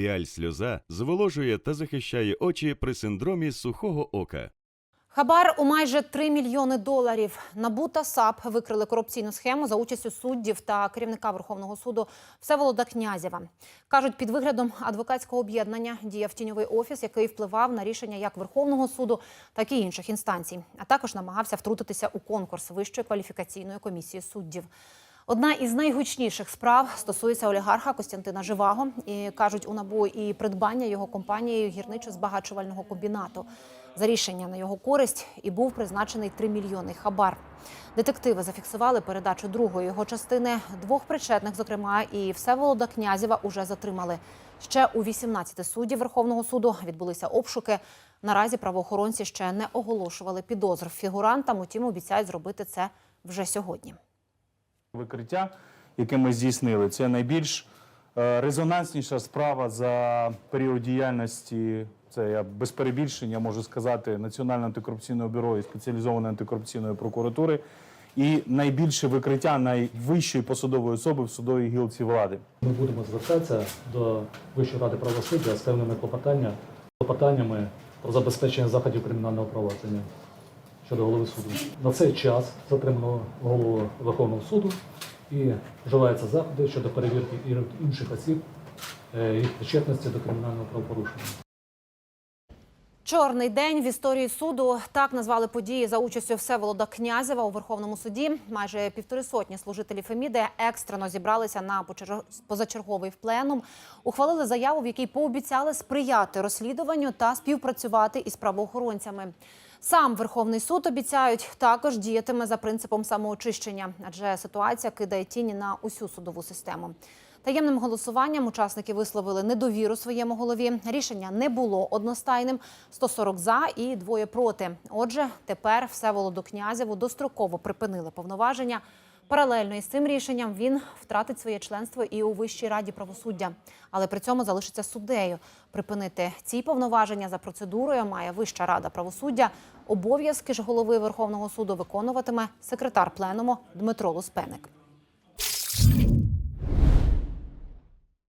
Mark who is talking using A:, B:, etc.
A: Піаль сльоза зволожує та захищає очі при синдромі сухого ока.
B: Хабар у майже 3 мільйони доларів. НАБУ та САП викрили корупційну схему за участю суддів та керівника Верховного суду Всеволода Князєва. Кажуть, під виглядом адвокатського об'єднання діяв тіньовий офіс, який впливав на рішення як Верховного суду, так і інших інстанцій, а також намагався втрутитися у конкурс Вищої кваліфікаційної комісії суддів. Одна із найгучніших справ стосується олігарха Костянтина Живаго. І кажуть у НАБУ і придбання його компанією гірничо-збагачувального комбінату. За рішення на його користь і був призначений 3 мільйони хабар. Детективи зафіксували передачу другої його частини. Двох причетних, зокрема, і Всеволода Князєва, уже затримали. Ще у 18 суддів Верховного суду відбулися обшуки. Наразі правоохоронці ще не оголошували підозр фігурантам, утім обіцяють зробити це вже сьогодні.
C: Викриття, яке ми здійснили, це найбільш е, резонансніша справа за період діяльності. Це я без перебільшення можу сказати Національного антикорупційного бюро і спеціалізованої антикорупційної прокуратури. І найбільше викриття найвищої посадової особи в судовій гілці влади.
D: Ми будемо звертатися до Вищої ради правосуддя з певними клопотання- клопотаннями про забезпечення заходів кримінального провадження щодо голови суду. На цей час затримано голову Верховного суду і вживаються заходи щодо перевірки інших осіб е, їх причетності до кримінального правопорушення.
B: Чорний день в історії суду так назвали події за участю Всеволода Князєва у Верховному суді. Майже півтори сотні служителів Феміди екстрено зібралися на позачерговий пленум. Ухвалили заяву, в якій пообіцяли сприяти розслідуванню та співпрацювати із правоохоронцями. Сам Верховний суд обіцяють також діятиме за принципом самоочищення, адже ситуація кидає тіні на усю судову систему. Таємним голосуванням учасники висловили недовіру своєму голові. Рішення не було одностайним: 140 за і двоє проти. Отже, тепер Всеволоду Князеву достроково припинили повноваження. Паралельно із цим рішенням він втратить своє членство і у Вищій раді правосуддя, але при цьому залишиться суддею. Припинити ці повноваження за процедурою має Вища рада правосуддя. Обов'язки ж голови Верховного суду виконуватиме секретар пленуму Дмитро Луспеник.